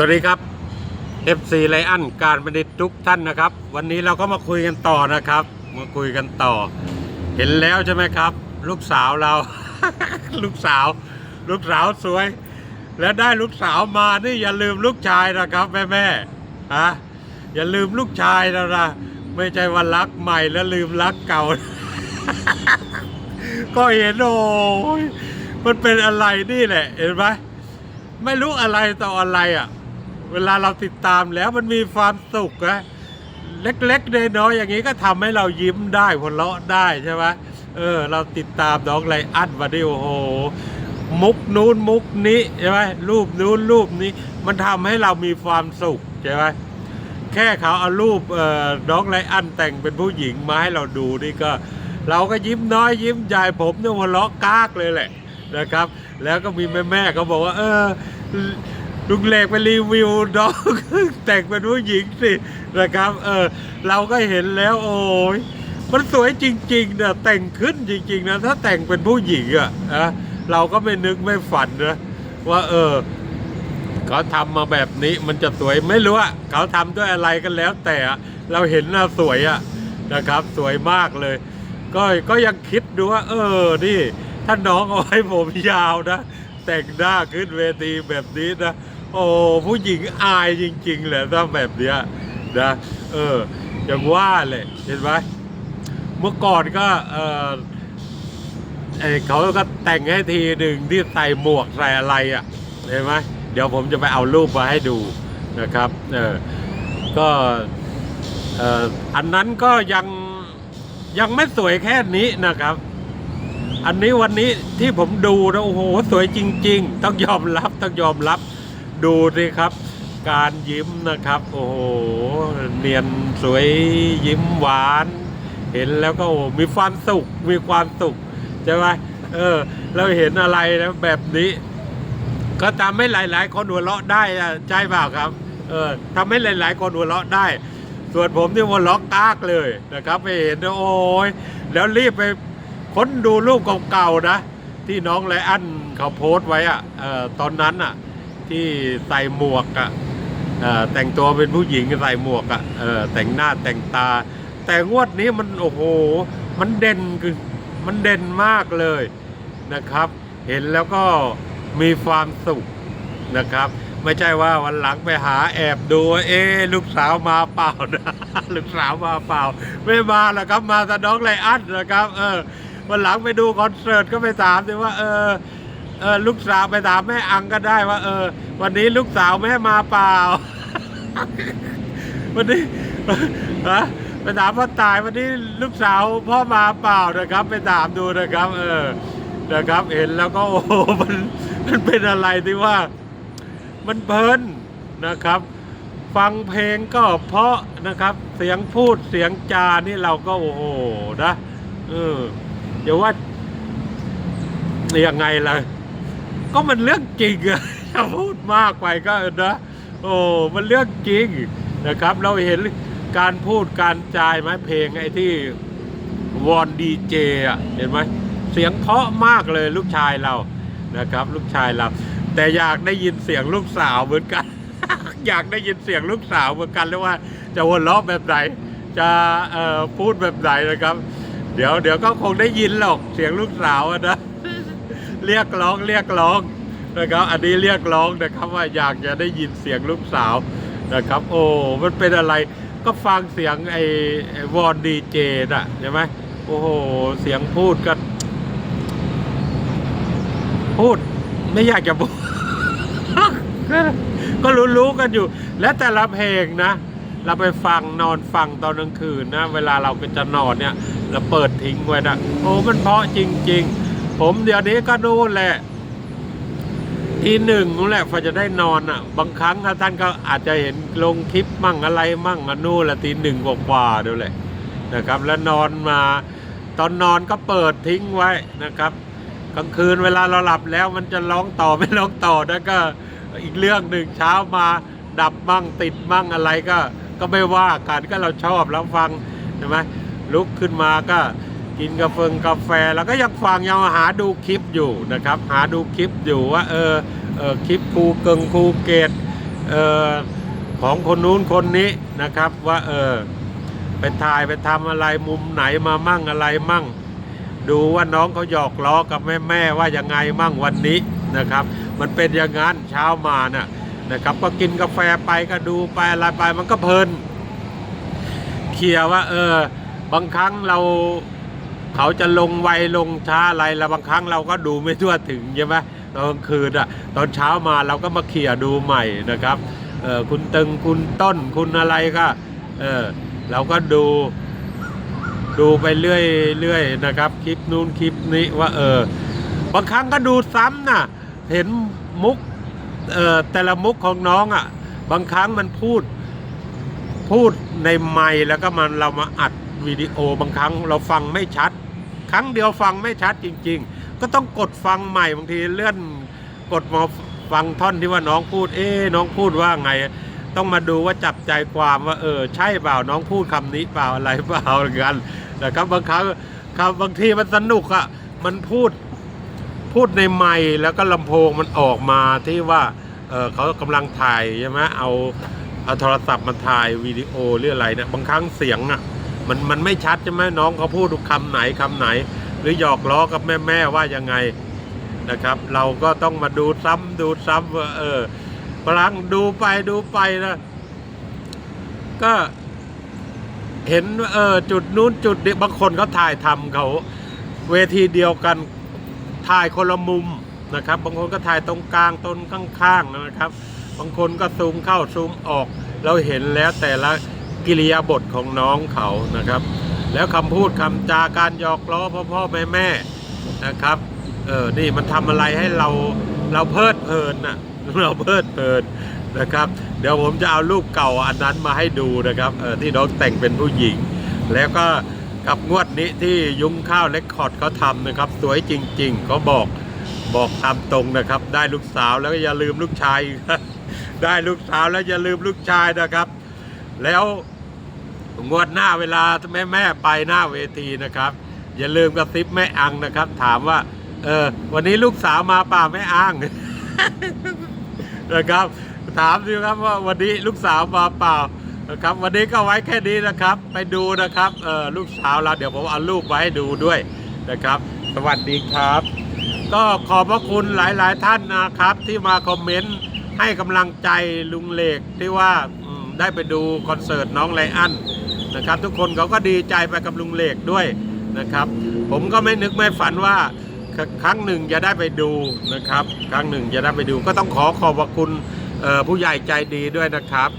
สวัสดีครับ FC ไลอันการบัณฑิตทุกท่านนะครับ วันนี้เราก็มาคุยกันต่อนะครับ มาคุยกันต่อ เห็นแล้วใช่ไหมครับ ลูกสาวเรา ลูกสาว ลูกสาวสวย แล้วได้ลูกสาวมานี่อย่าลืมลูกชายนะครับ แม่แม่ๆฮะอย่าลืมลูกชายนะนะไม่ใช่ว่ารักใหม่แล้วลืมรักเก่า ก็เห็นโอ้ยมันเป็นอะไรนี่แหละ เห็นไหมไม่รู้อะไรต่ออะไรอะ เวลาเราติดตามแล้วมันมีความสุขนะเล็กๆน้อยๆอย่างนี้ก็ทำให้เรายิ้มได้หัวเราะได้ใช่ไหมเออ เราติดตามน้องไลอันมาดิโอ้โห มุกนู้นมุกนี้ใช่ไหมรูปนู้นรูปนี้ มันทำให้เรามีความสุขใช่ไหมแค่เขาเอารูปเอ่อน้องไลอันแต่งเป็นผู้หญิงมาให้เราดูนี่ก็ เราก็ยิ้มน้อยยิ้มใหญ่ผมเนี่ยหัวเราะกากเลยแหละนะครับ แล้วก็มีแม่แม่ๆเขาบอกว่า เออ ลุงเหล็กไปรีวิวน้อง แต่งเป็นผู้หญิงสินะครับ เออเราก็เห็นแล้วโอ้ยมันสวยจริงๆนะแต่งขึ้นจริง ๆ นะ ถ้าแต่งเป็นผู้หญิงอะนะเราก็ไม่นึกไม่ฝันนะว่าเออเขาทำมาแบบนี้มันจะสวยไม่รู้อะเขาทำด้วยอะไรกันแล้วแต่เราเห็นน่าสวยอะนะครับ สวยมากเลย ก็ก็ยังคิดดูว่า เออนี่ถ้าน้องเอาไว้ผมยาวนะ แต่งหน้าขึ้นเวทีแบบนี้นะ โอ้ผู้หญิงอายจริงๆแหละถ้าแบบเนี้ยนะเอออย่างว่าเลยเห็นไหมเมื่อก่อนก็เออเขาก็แต่งให้ทีหนึ่งที่ใส่หมวกใส่อะไรอะเห็นไหมเดี๋ยวผมจะไปเอารูปมาให้ดูนะครับเออก็เอออันนั้นก็ยังยังไม่สวยแค่นี้นะครับ อันนี้วันนี้ที่ผมดูนะโอ้โห สวยจริง ๆ ต้องยอมรับต้องยอมรับ ดูสิครับ การยิ้มนะครับ โอ้โห เนียนสวยยิ้มหวาน เห็นแล้วก็โอ้มีความสุข มีความสุขใช่ไหมเออ เราเห็นอะไรนะแบบนี้ ก็ทำให้หลาย ๆ คนหัวเราะได้ใช่เปล่าครับ เออทำให้หลาย ๆ คนหัวเราะได้ ส่วนผมที่หัวเราะกากเลยนะครับไปเห็นโอ้ยแล้วรีบไปค้นดูรูปเก่าๆนะ ที่น้องไลอันเขาโพสต์ไว้อะออตอนนั้นอะ ที่ใส่หมวกอะแต่งตัวเป็นผู้หญิงใส่หมวกอะแต่งหน้าแต่งตา แต่งวดนี้มันโอ้โห มันเด่นคือมันเด่นมากเลยนะครับ เห็นแล้วก็มีความสุขนะครับ ไม่ใช่ว่าวันหลังไปหาแอบดูเอ๊ลูกสาวมาเปล่านะลูกสาวมาเปล่า ไม่มาหรอกครับมาแต่น้องไลอันนะครับ เออวันหลังไปดูคอนเสิร์ตก็ไปถามดิว่าเออ เออลูกสาวไปถามแม่อังก็ได้ว่า เออ วันนี้ลูกสาวแม่มาเปล่า วันนี้ฮะไปถามพ่อตายวันนี้ลูกสาวพ่อมาเปล่านะครับ ไปถามดูนะครับ เออนะครับ เห็นแล้วก็โอ้มันมันเป็นอะไรที่ว่า มันเพลินนะครับ ฟังเพลงก็เพราะนะครับ เสียงพูดเสียงจานี่เราก็โอ้โหนะเออเดี๋ยวว่ายังไงล่ะ ก็มันเรื่องจริงอะจะพูดมากไปก็นะโอ้มันเรื่องจริงนะครับ เราเห็นการพูดการจายไหมเพลงไอ้ที่วอนดีเจอะเห็นไหมเสียงเพาะมากเลยลูกชายเรานะครับ ลูกชายเราแต่อยากได้ยินเสียงลูกสาวเหมือนกัน อยากได้ยินเสียงลูกสาวเหมือนกันแล้วว่า จะวเราะแบบไหนจะพูดแบบไหนนะครับ เดี๋ยวเดี๋ยวก็คงได้ยินหรอกเสียงลูกสาวนะ เรียกร้องเรียกร้องนะครับ อันนี้เรียกร้องนะครับว่าอยากจะได้ยินเสียงลูกสาวนะครับ โอ้มันเป็นอะไรก็ฟังเสียงไอ้วอนดีเจน่ะใช่ไหมโอ้โหเสียงพูดก็พูดไม่อยากจะพูดก็รู้ๆกันอยู่ และแต่ละเพลงนะ เราไปฟังนอนฟังตอนกลางคืนนะ เวลาเราก็จะนอนเนี่ย เราเปิดทิ้งไว้นะโอ้มันเพราะจริง ๆ ผมเดี๋ยวนี้ก็นู่นแหละทีหนึ่งนู่นแหละพอจะได้นอนอะ บางครั้งถ้าท่านก็อาจจะเห็นลงคลิปมั่งอะไรมั่งอนู่นละทีหนึ่งกว่าๆดูแหละนะครับ แล้วนอนมาตอนนอนก็เปิดทิ้งไว้นะครับกลางคืนเวลาเราหลับแล้วมันจะร้องต่อไม่ร้องต่อนะก็อีกเรื่องหนึ่งเช้ามาดับมั่งติดมั่งอะไรก็ ก็ไม่ว่ากันก็เราชอบแล้วฟังใช่ไหมลุกขึ้นมาก็ กินกาแฟกาแฟแล้วก็ยังฟังยังหาดูคลิปอยู่นะครับ หาดูคลิปอยู่ว่าเออเออคลิปครูเกิงครูเกตเออของคนนู้นคนนี้นะครับว่าเออไปถ่ายไปทำอะไรมุมไหนมามั่งอะไรมั่ง ดูว่าน้องเขาหยอกล้อกับแม่แม่ว่ายังไงมั่งวันนี้นะครับ มันเป็นอย่างนั้นเช้ามาน่ะนะครับ ก็กินกาแฟไปก็ดูไปอะไรไปมันก็เพลินเคลียร์ว่าเออบางครั้งเรา เขาจะลงไวลงช้าอะไรแล้วบางครั้งเราก็ดูไม่ทั่วถึงใช่ไหมตอนกลางคืนอะตอนเช้ามาเราก็มาเคลียดูใหม่นะครับเออคุณตึงคุณต้นคุณอะไรก็เออเราก็ดูดูไปเรื่อยเรื่อยนะครับ คลิปนู้นคลิปนี้ว่าเออบางครั้งก็ดูซ้ำนะเห็นมุกเออแต่ละมุกของน้องอะ่ะ บางครั้งมันพูดพูดในไมค์แล้วก็มันเรามาอัด วิดีโอบางครั้งเราฟังไม่ชัด ครั้งเดียวฟังไม่ชัดจริง ๆ ก็ต้องกดฟังใหม่บางทีเลื่อนกดมาฟังท่อนที่ว่าน้องพูด เอ๊น้องพูดว่าไง ต้องมาดูว่าจับใจความว่าเออใช่เปล่าน้องพูดคำนี้เปล่าอะไรเปล่าเหมือนกันนะครับบางครั้งครับบางทีมันสนุกอะ่ะมันพูดพูดในไมค์แล้วก็ลำโพงมันออกมาที่ว่าเออเขากำลังถ่ายใช่ไหมเอาเอาโทรศัพท์มาถ่ายวิดีโอหรืออะไรเนี่ยบางครั้งเสียงอะ มันมันไม่ชัดใช่ไหมน้องเขาพูดคำไหนคำไหน หรือหยอกล้อกับแม่แม่ว่ายังไงนะครับ เราก็ต้องมาดูซ้ำดูซ้ำว่าเออพลังดูไปดูไปนะก็เห็นเออจุดนู้นจุดนี้บางคนเขาถ่ายทำเขาเวทีเดียวกันถ่ายคนละมุมนะครับ บางคนก็ถ่ายตรงกลางต้นข้างๆนะครับ บางคนก็ซูมเข้าซูมออก เราเห็นแล้วแต่ละ กิริยาบทของน้องเขานะครับ แล้วคำพูดคำจาการหยอกล้อพ่อพ่อแม่แม่นะครับเออนี่มันทำอะไรให้เราเราเพลิดเพลินนะเราเพลิดเพลินนะครับ เดี๋ยวผมจะเอารูปเก่าอันนั้นมาให้ดูนะครับเออที่น้องแต่งเป็นผู้หญิง แล้วก็กับงวดนี้ที่ยุ้งข้าวเล็กคอร์ดเขาทำนะครับ สวยจริงๆเขาบอกบอกตามตรงนะครับ ได้ลูกสาวแล้วก็อย่าลืมลูกชาย ได้ลูกสาวแล้วอย่าลืมลูกชายนะครับ แล้ว งวดหน้าเวลาแม่แม่ไปหน้าเวทีนะครับ อย่าลืมกระซิบแม่อังนะครับ ถามว่า เออวันนี้ลูกสาวมาเปล่าแม่อังนะครับ ถามสิครับว่าวันนี้ลูกสาวมาเปล่านะครับ วันนี้ก็ไว้แค่นี้นะครับ ไปดูนะครับเออลูกสาวเราเดี๋ยวผมเอารูปไว้ให้ดูด้วยนะครับ สวัสดีครับ ก็ขอบพระคุณหลาย ๆ ท่านนะครับ ที่มาคอมเมนต์ให้กำลังใจลุงเหล็กที่ว่าได้ไปดูคอนเสิร์ตน้องไลอัน นะครับ ทุกคนเขาก็ดีใจไปกับลุงเหล็กด้วยนะครับ ผมก็ไม่นึกไม่ฝันว่าครั้งหนึ่งจะได้ไปดูนะครับ ครั้งหนึ่งจะได้ไปดู ก็ต้องขอขอบคุณผู้ใหญ่ใจดีด้วยนะครับ